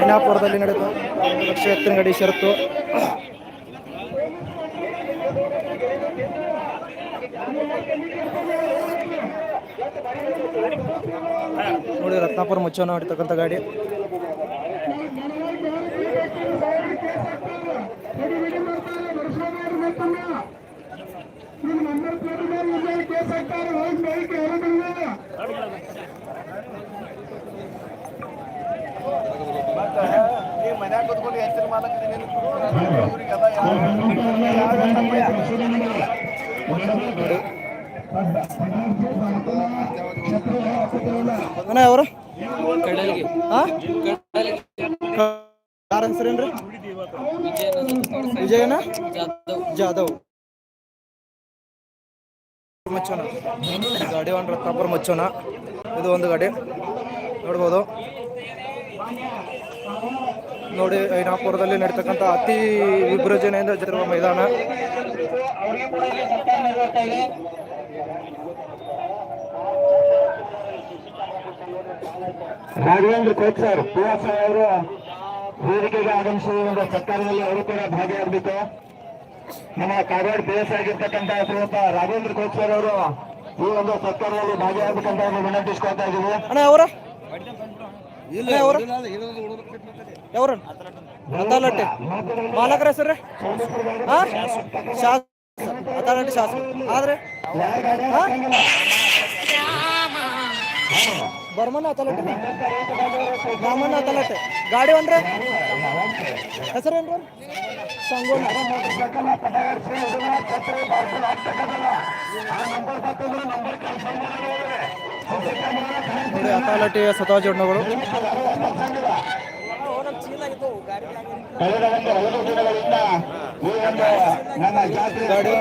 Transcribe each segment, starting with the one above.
ಐನಾಪುರದಲ್ಲಿ ನಡೆದ ಲಕ್ಷ ಎತ್ತಿನ ಗಡಿ ಷರತ್ತು ನೋಡಿ ರತ್ನಾಪುರ ಮುಚ್ಚೋನ ಹೊಡಿತಕ್ಕಂಥ ಗಾಡಿ. ಮನ್ಯಾಗ ಕೂತ್ಕೊಂಡು ಹೆಚ್ಚಿನ ಅಣ್ಣ ಅವರು? ಕಡಲಿಗೆ. ಹಾ ಯಾರ ಹೆಸರೇನ್ರಿ? ವಿಜಯನ ಜಾಧವ್. ಮಚ್ಚೋಣ ಮಚ್ಚೋನ ಗಾಡಿ ಒಂದು ಪ್ರಾಪರ್ ಮಚ್ಚೋಣ ಇದು ಒಂದು ಗಾಡಿ. ನೋಡ್ಬೋದು. ನೋಡಿ ಐನಾಪುರದಲ್ಲಿ ನಡೀತಕ್ಕಂಥ ಅತಿ ವಿಭ್ರಜನೆಯಿಂದ ಜರುಗುವ ಮೈದಾನ ರಾಘವೇಂದ್ರ ಕೋಚ್ ಸರ್ ಪಿಎಸ್ ಅವರು ವೇದಿಕೆಗೆ ಆಗಮಿಸಿದ ಒಂದು ಸತ್ಕಾರದಲ್ಲಿ ಅವರು ಕೂಡ ಭಾಗಿಯಾಗಬೇಕು ನಮ್ಮ ಕಾಗಾಡ್ ಪಿ ಎಸ್ ಆಗಿರ್ತಕ್ಕಂಥ ಶ್ರೀಯುತ ರಾಘವೇಂದ್ರ ಕೋಚ್ ಸರ್ ಅವರು ಈ ಒಂದು ಸರ್ಕಾರದಲ್ಲಿ ಭಾಗಿಯಾಗಬೇಕಂತ ಒಂದು ವಿನಂತಿಸ್ಕೊಳ್ತಾ ಇದ್ದೀವಿ ಅಣ್ಣ ಅವರ ಅವರ ಯಾವ್ರ? ಅತಾಲಟ್ಟೆ ಮಾಲಕರ ಹೆಸರು ಅತಾಲಟ್ಟೆ ಶಾಸಕ. ಆದ್ರೆ? ಬರ್ಮನ್ ಅತಾಲಟ್ಟೆ ಬ್ರಾಹ್ಮಣ ಅತಾಲಟ್ಟೆ ಗಾಡಿ ಅಂದ್ರೆ ಹೆಸರೇನ್ರಿ? ಸಂಗೋಣ ಅತಾಲಟ್ಟೆಯ ಸ್ವತಃ ಜೋಡಣೆಗಳು ಕಳೆದ ಒಂದು ಐದು ದಿನಗಳಿಂದ ಈ ಒಂದು ನಮ್ಮ ಜಾತ್ರೆ ಗಾಡಿ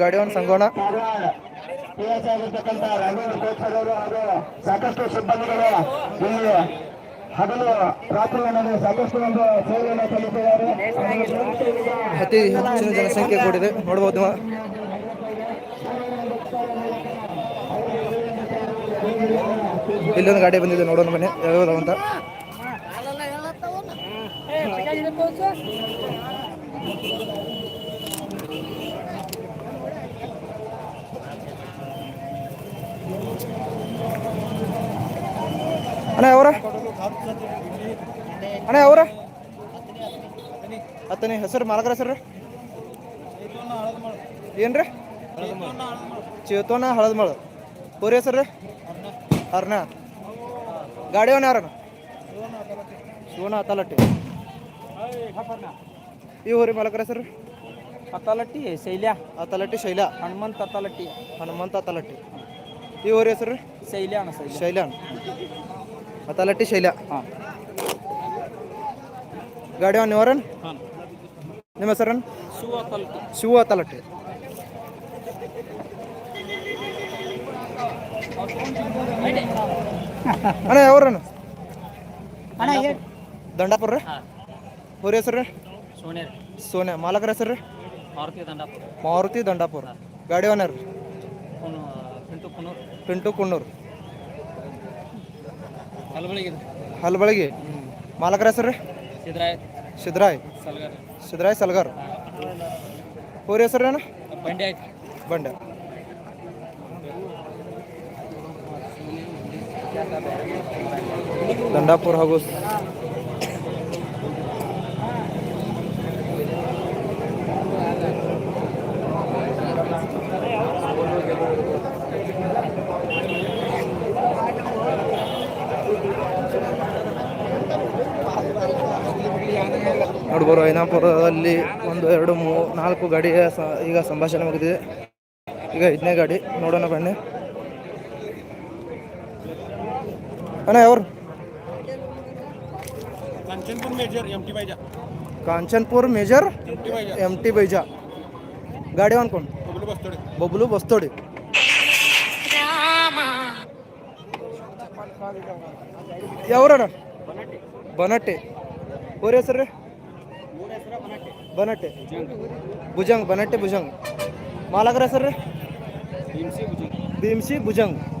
ಗಾಡಿ ಒಂದು ಸಂಗೋಣ ಆಗಿರ್ತಕ್ಕಂಥ ರಾಘವೇಂದ್ರ ಕೋಚ್ ಅವರು ಹಾಗೂ ಸಾಕಷ್ಟು ಸಿಬ್ಬಂದಿಗಳು ಇಲ್ಲಿ ಹಗಲು ರಾತ್ರಿ ಅನ್ನೋದು ಸಾಕಷ್ಟು ಒಂದು ಸೇವೆಯನ್ನು ಸಲ್ಲಿಸಿದ್ದಾರೆ. ಅತಿ ಹೆಚ್ಚಿನ ಜನಸಂಖ್ಯೆ ಕೂಡಿದೆ. ನೋಡ್ಬೋದು ನೀವು. ಇಲ್ಲೊಂದು ಗಾಡಿ ಬಂದಿದೆ, ನೋಡೋಣ ಮನೆ ಯಾವ್ದು ಅಂತ ಅಣ್ಣ ಅವರ ಅಣ್ಣ ಅವರ ಹತ್ತನೇ, ಹೆಸರು ಮಾಲಕರ ಹೆಸರು ಏನ್ರಿ? ಚೇತೋನ ಹಳದ್ಮಳ. ಕೋರಿ ಹೆಸರು ಅರ್ಣ ಗಾಡಿಯವನ ಯಾರಣ್ಣ ಶಿವನ ಅತಲಟ್ಟಿ ಈ ಊರಿ ಮಾಲಕರ ಸರ್ ಅತ್ತಾಲಟ್ಟಿ ಶೈಲ್ಯ. ಅತಾಲಟ್ಟಿ ಶೈಲ ಹನುಮಂತ ಅತ್ತಾಲಟ್ಟಿ ಹನುಮಂತ ಅತಾಲಟ್ಟಿ ಈ ಊರಿ ಹೆಸರು? ಶೈಲ್ಯ ಅಣ್ಣ ಶೈಲ್ಯ. ಅಣ್ಣ. ಅತಾಲಟ್ಟಿ ಶೈಲ ಹಾಂ. ಗಾಡಿಯವನ್ ಇವರನ್ ನಿಮ್ಮ ಹೆಸರನ್ ಶಿವ ಅತ್ತಾಲಟ್ಟಿ ಶಿವ ಅತಾಲಟ್ಟಿ ಅಣ್ಣ ಯಾವ್ರಣ್ಣ ಅಣ್ಣ? ದಂಡಾಪುರ ರೀ? ಊರಿ ಹೆಸರು ರೀ? ಮಾಲಕರ ಹೆಸರು ರೀ? ಮಾರುತಿ ದಂಡಾಪುರ. ಮಾರುತಿ ದಂಡಾಪುರ. ಗಾಡಿ ಓನರ್? ರೀ ಪಿಂಟು ಕುನ್ನೂರು. ಹಲ್ಬಳಗಿ ಮಾಲಕರ ಹೆಸರು ರೀ? ಸಿದ್ರಾಯ್. ಸಿದ್ರಾಯ್. ಸಲ್ಗರ್. ಸಿದ್ರಾಯ್ ಸಲ್ಗಾರ್. ಊರ ಹೆಸರು ಏನು ಬಂಡೆ ಬಂಡೆ. ದಂಡಾಪುರ ಹಾಗೂ ನೋಡ್ಬೋದು ಐನಾಪುರದಲ್ಲಿ ಒಂದು, ಎರಡು ಮೂರು ನಾಲ್ಕು ಗಾಡಿಯ ಈಗ ಸಂಭಾಷಣೆ ಮುಗಿದಿದೆ. ಈಗ ಐದನೇ ಗಾಡಿ, ನೋಡೋಣ ಬನ್ನಿ. ना Kanchanpur major M T Kanchanpur major M T बैजा गाडीवान कोण? बबलू बस्तोडे. बबलू बस्तोडे. यावर बनाटे. और सर रे? बनाटे. भुजंग बनाटे भुजंग. मालाकर सर रे? भीमसी भुजंग.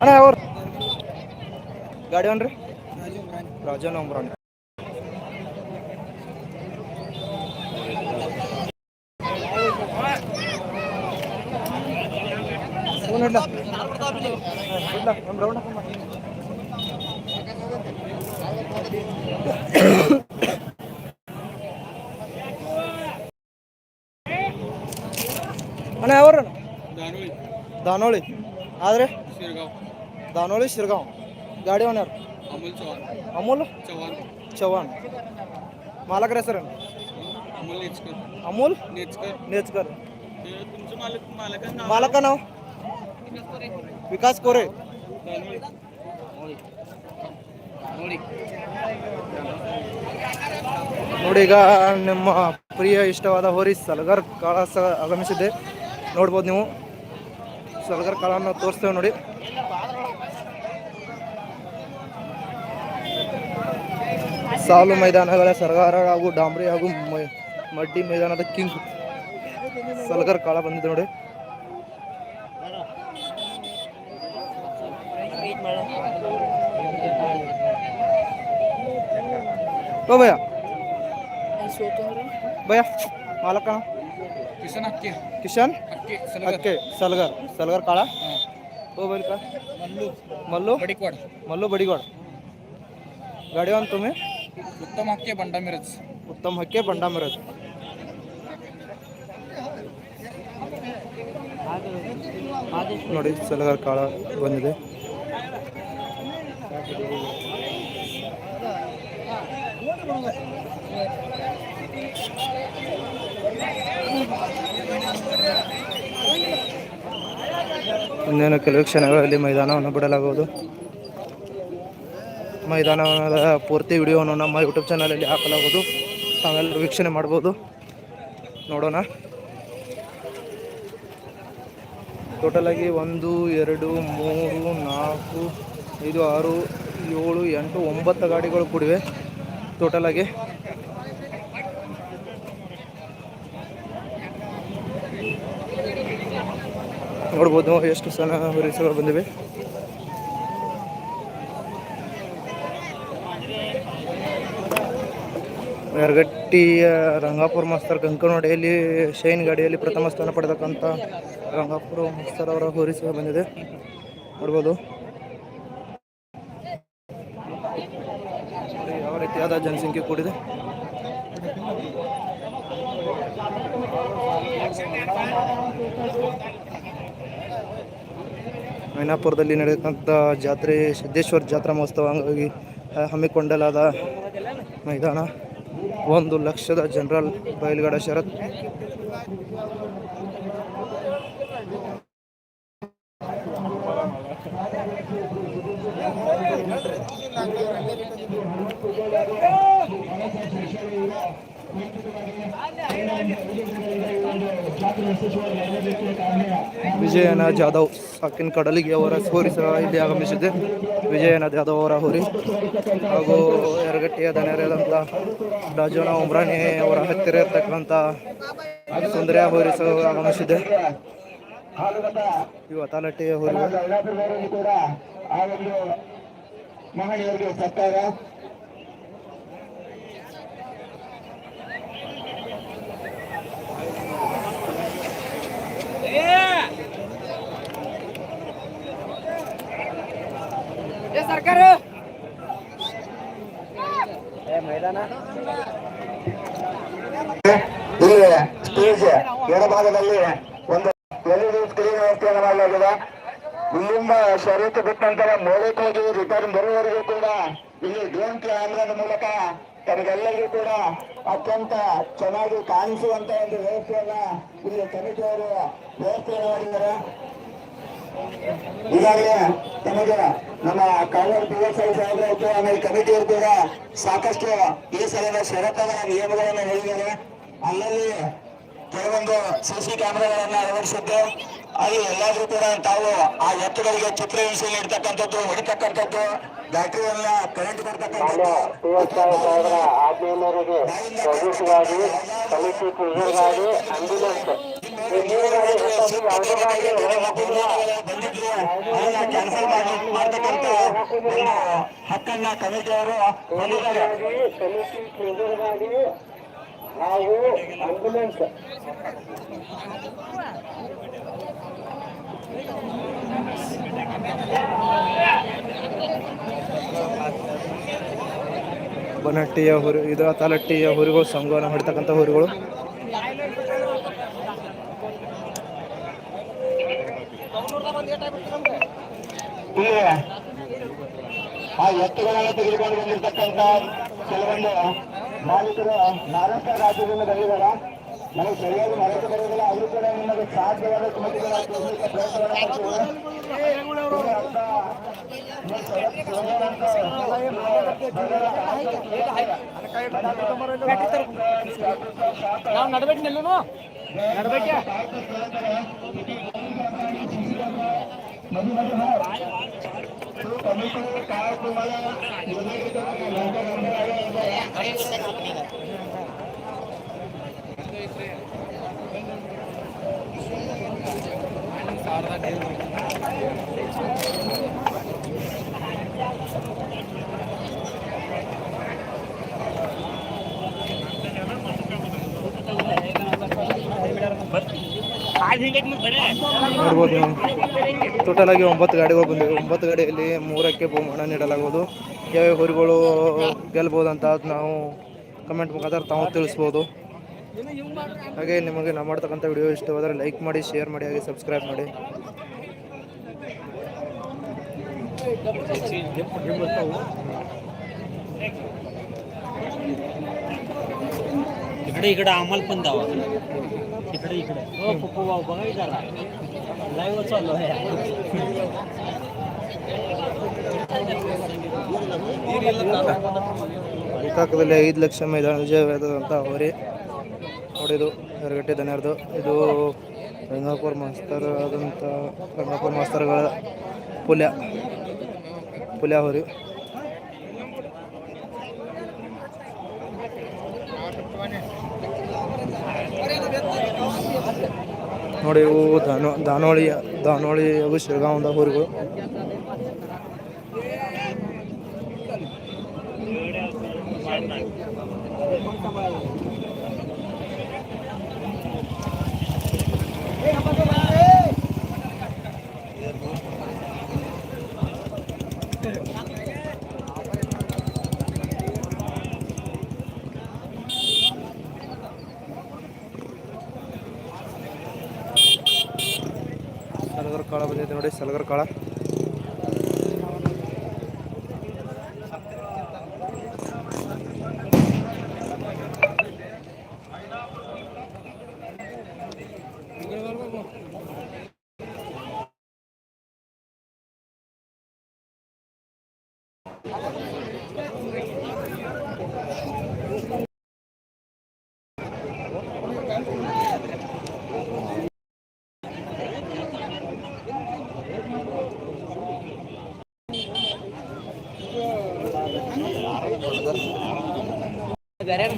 ಅಣ್ಣ ಅವ್ರು ಗಾಡಿ ಅವನ್ರಿ ರಾಜನ್ ಅಂಬ್ರಾಣಿ ಅಣ್ಣ ಯಾವ್ರ ದಾನೋಳಿ ಆದ್ರೆ ದಾನೋಳಿ ಶಿರ್ಗಾವ್ ಗಾಡಿ ಓನರ್ ಅಮೂಲ್ ಚವ್ಹಾಣ್ ಮಾಲಕರ ಹೆಸರು ಅಮೂಲ್ ನೇಚ್ಕರ್ ಮಾಲಕ ನಾವು ವಿಕಾಸ್ ಕೋರೆ ನೋಡಿ ಈಗ ನಿಮ್ಮ ಪ್ರಿಯ ಇಷ್ಟವಾದ ಹೋರಿ ಸಲಗರ್ ಕಾಳಸ ಆಗಮಿಸಿದೆ ನೋಡ್ಬೋದು ನೀವು. ಸಲಗರ್ ಕಾಳನ್ನು ತೋರಿಸ್ತೇವೆ ನೋಡಿ. ಸಾಲು ಮೈದಾನಗಳ ಸರ್ಗಾರ ಹಾಗೂ ಡಾಂಬ್ರಿ ಹಾಗೂ ಮಡ್ಡಿ ಮೈದಾನದ ಕಿಂಗ್ ಸಲಗರ್ ಕಾಳ ಬಂದಿದೆ ನೋಡಿ. ओ भैया भैया मालक का नाम किसन हक्के किशन हक्के हक्के सलगर सलगर काळा ओ बैल का मल्लू मल्लू बडीकवाड मल्लू बडीगोड गाडीवान तुम्ही उत्तम हक्के बंडा मिरज उत्तम हक्के बंडा मिरज ನೋಡಿ ಸಲಗರ್ ಕಾಳ ಬಂದಿದೆ ಇನ್ನೇನು ಕೆಲವು ಕ್ಷಣಗಳಲ್ಲಿ ಮೈದಾನವನ್ನು ಬಿಡಲಾಗುವುದು. ಮೈದಾನದ ಪೂರ್ತಿ ವಿಡಿಯೋವನ್ನು ನಮ್ಮ ಯೂಟ್ಯೂಬ್ ಚಾನಲಲ್ಲಿ ಹಾಕಲಾಗುವುದು. ತಾವೆಲ್ಲರೂ ವೀಕ್ಷಣೆ ಮಾಡ್ಬೋದು. ನೋಡೋಣ. ಟೋಟಲಾಗಿ ಒಂದು, ಎರಡು, ಮೂರು, ನಾಲ್ಕು, ಐದು, ಆರು, ಏಳು, ಎಂಟು, ಒಂಬತ್ತು ಗಾಡಿಗಳು ಕೂಡಿವೆ. ಟೋಟಲ್ ಆಗಿ. ನೋಡ್ಬೋದು ಎಷ್ಟು ಸಣ್ಣ ರೀಸಗಳು ಬಂದಿವೆ. ಯರಗಟ್ಟಿಯ ರಂಗಾಪುರ ಮಾಸ್ತರ್ ಕಂಕನವಾಡಿಯಲ್ಲಿ ಶೈನ್ ಗಾಡಿಯಲ್ಲಿ ಪ್ರಥಮ ಸ್ಥಾನ ಪಡೆದಕ್ಕಂಥ ರಂಗಾಪುರ ಮಾಸ್ತರ್ ಅವರ ಹೋರಿಸುವ ಬಂದಿದೆ. ನೋಡ್ಬೋದು. ಜನಸಂಖ್ಯೆ ಕೂಡಿದೆ. ಮೈನಾಪುರದಲ್ಲಿ ನಡೆದಂಥ ಜಾತ್ರೆ, ಸಿದ್ದೇಶ್ವರ ಜಾತ್ರಾ ಮಹೋತ್ಸವ ಅಂಗವಾಗಿ ಹಮ್ಮಿಕೊಂಡಲಾದ ಮೈದಾನ. ಒಂದು ಲಕ್ಷದ ಜನರಲ್ ಬಯಲುಗಡ ಶರತ್. ವಿಜಯನ ಜಾಧವ್ ಸಾಕಿನ ಕಡಲಿಗೆ ಅವರ ಹೋರಿ ಸಹ ಇಲ್ಲಿ ಆಗಮಿಸಿದೆ. ವಿಜಯನ ಜಾಧವ್ ಅವರ ಹೋರಿ ಹಾಗೂ ಎರಗಟ್ಟಿಯ ದನರೇದಂಥ ರಾಜೋಣ ಉಮ್ರಾಣಿ ಅವರ ಹತ್ತಿರ ಇರ್ತಕ್ಕಂಥ ಸುಂದರ್ಯ ಹೋರಿ ಸಹ ಆಗಮಿಸಿದೆ. ಇವು ಅತಾಲಟ್ಟಿಯ ಹೋರಿ. ಕೂಡ ಇಲ್ಲಿ ಸ್ಟೇಜ್ ಎಡಭಾಗದಲ್ಲಿ ಒಂದು ಎಲ್ಇಡಿ ಸ್ಕ್ರೀನ್ ವ್ಯವಸ್ಥೆಯನ್ನು ಮಾಡಲಾಗಿದೆ. ಇಲ್ಲಿಂದ ಷರತ್ತು ಬಿಟ್ಟ ನಂತರ ಮೂಲಕವಾಗಿ ರಿಟರ್ನ್ ಬರುವವರೆಗೂ ಕೂಡ ಇಲ್ಲಿ ಡ್ರೋನ್ ಕ್ಯಾಮ್ರಾದ ಮೂಲಕ ತಮಗೆಲ್ಲರಿಗೂ ಕೂಡ ಅತ್ಯಂತ ಚೆನ್ನಾಗಿ ಕಾಣಿಸುವಂತ ಒಂದು ವ್ಯವಸ್ಥೆಯನ್ನ ಇಲ್ಲಿ ಕಮಿಟಿಯವರು ವ್ಯವಸ್ಥೆಯನ್ನು ಮಾಡಿದ್ದಾರೆ. ಈಗಾಗಲೇ ತಮಗೆ ನಮ್ಮ ಕಾಂಗ್ರೆಸ್ ಪಿ ಎಸ್ ಐ ಸಾಹೇಬರು ಆಮೇಲೆ ಕಮಿಟಿಯವರು ಕೂಡ ಸಾಕಷ್ಟು ಈ ಸಲದ ಷರತ್ತುಗಳ ನಿಯಮಗಳನ್ನು ಹೇಳಿದ್ದಾರೆ. ಅಲ್ಲಲ್ಲಿ ಕೆಲವೊಂದು ಸಿಸಿ ಕ್ಯಾಮೆರಾಗಳನ್ನ ಅಳವಡಿಸಿದ್ದು ಅಲ್ಲಿ ಎಲ್ಲಾದ್ರೂ ಕೂಡ ತಾವು ಆ ಎತ್ತುಗಳಿಗೆ ಚಿತ್ರ ಹಿಂಸೆ ನೀಡ್ತಕ್ಕಂಥದ್ದು ಹೊಡಿತಕ್ಕಂಥದ್ದು ಬ್ಯಾಟ್ರಿ ಎಲ್ಲ ಕರೆಂಟ್ ಕೊಡ್ತಕ್ಕಂಥ ಟಿ ಎಸ್ ಸಾಹೇಬರ ಆಜ್ಞೆ ಮೇರೆಗೆ ಸಮಿತಿ ಆಂಬ್ಯುಲೆನ್ಸ್ ಕಮಿಟಿಯವರು ಹೊಂದಿದ್ದಾರೆ ಸಮಿತಿ ಹಾಗೂ ಆಂಬುಲೆನ್ಸ್ ಹುರಿ ಇದು ತಾಲಟ್ಟಿಯ ಹುರಿಗಳು ಸಂಘವನ್ನು ಹೊಡಿತಕ್ಕಂಥ ಹುರಿಗಳು. ಇಲ್ಲಿ ಆ ಎತ್ತುಗಳನ್ನು ತೆಗೆದುಕೊಂಡು ಬಂದಿರತಕ್ಕಂತ ಕೆಲವೊಂದು ಮಾಲೀಕರು ಮಹಾರಾಷ್ಟ್ರ ರಾಜ್ಯದಿಂದ ಬಂದಿದ್ದಾರೆ. ನಮಗೆ ಸರಿಯಾಗಿ ಮರೆತು ಬರೋದಿಲ್ಲ ಅವರು ಕೂಡ ನಿಮಗೆ ಸಾಧ್ಯವಾದ ಸಮಸ್ಯೆಗಳ ನೀವು ನಾವು ನಡ್ಬೇಕು? ನಿಲ್ಲುನು ನಡ್ಬೇಕ ನೋಡ್ಬೋದು ನೀವು ಟೋಟಲ್ ಆಗಿ ಒಂಬತ್ತು ಗಾಡಿಗಳು ಬಂದಿವೆ ಒಂಬತ್ತು ಗಾಡಿಯಲ್ಲಿ ಮೂರಕ್ಕೆ ಬಹುಮಾನ ನೀಡಲಾಗುವುದು ಯಾವ್ಯಾವ ಊರುಗಳು ಗೆಲ್ಬೋದು ಅಂತ ನಾವು ಕಮೆಂಟ್ ಮುಖಾಂತರ ತಾವು ತಿಳಿಸ್ಬೋದು ಹಾಗೆ ನಿಮಗೆ ನಾವು ಮಾಡ್ತಕ್ಕಂಥ ವಿಡಿಯೋ ಇಷ್ಟವಾದರೆ ಲೈಕ್ ಮಾಡಿ ಶೇರ್ ಮಾಡಿ ಹಾಗೆ ಸಬ್ಸ್ಕ್ರೈಬ್ ಮಾಡಿ ಈ ಕಡೆ ಈ ಕಡೆ ಅಮಲ್ ಬಂದಾವ ಈ ಕಡೆ ಈ ಕಡೆ લાઈવ ಐದು ಲಕ್ಷ ಮೈದಾನ ವಿಜಯ ಅಂತ ಅವರೇ ನೋಡಿದು ಎರಗಟ್ಟೆ ಇದು ರಂಗಾಪುರ ಮಾಸ್ತರ್ ಆದಂಥ ರಂಗಾಪುರ ಮಾಸ್ತರ್ಗಳ ಪುಲ್ಯ ಪುಲ್ಯ ಅವರು. ನೋಡಿ ಇವು ದಾನೋ ದಾನೋಳಿ ದಾನೋಳಿ ಹಾಗೂ ಶಿರಗಾಂವದ ಸಲಗರ ಕಾಳ ಬಂದಿದೆ ನೋಡಿ ಸಲಗರ್ ಕಾಳ ಬೇರೆ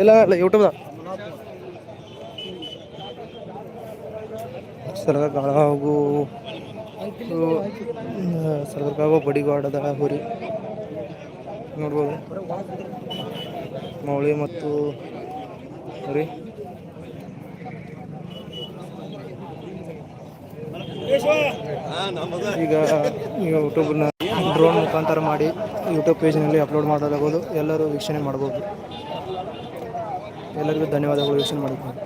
ಇಲ್ಲ ಇಲ್ಲ ಬಡಿಗಾಡದ ಹುರಿ. ನೋಡ್ಬೋದು. ಮೌಳಿ ಮತ್ತು ಹುರಿ. ಈಗ ಯೂಟ್ಯೂಬ್ನ ಡ್ರೋನ್ ಮುಖಾಂತರ ಮಾಡಿ ಯೂಟ್ಯೂಬ್ ಪೇಜ್ನಲ್ಲಿ ಅಪ್ಲೋಡ್ ಮಾಡಲಾಗೋದು ಎಲ್ಲರೂ ವೀಕ್ಷಣೆ ಮಾಡ್ಬೋದು. ಎಲ್ಲರಿಗೂ ಧನ್ಯವಾದಗಳು ವೀಕ್ಷಣೆ ಮಾಡಿಕೊಂಡು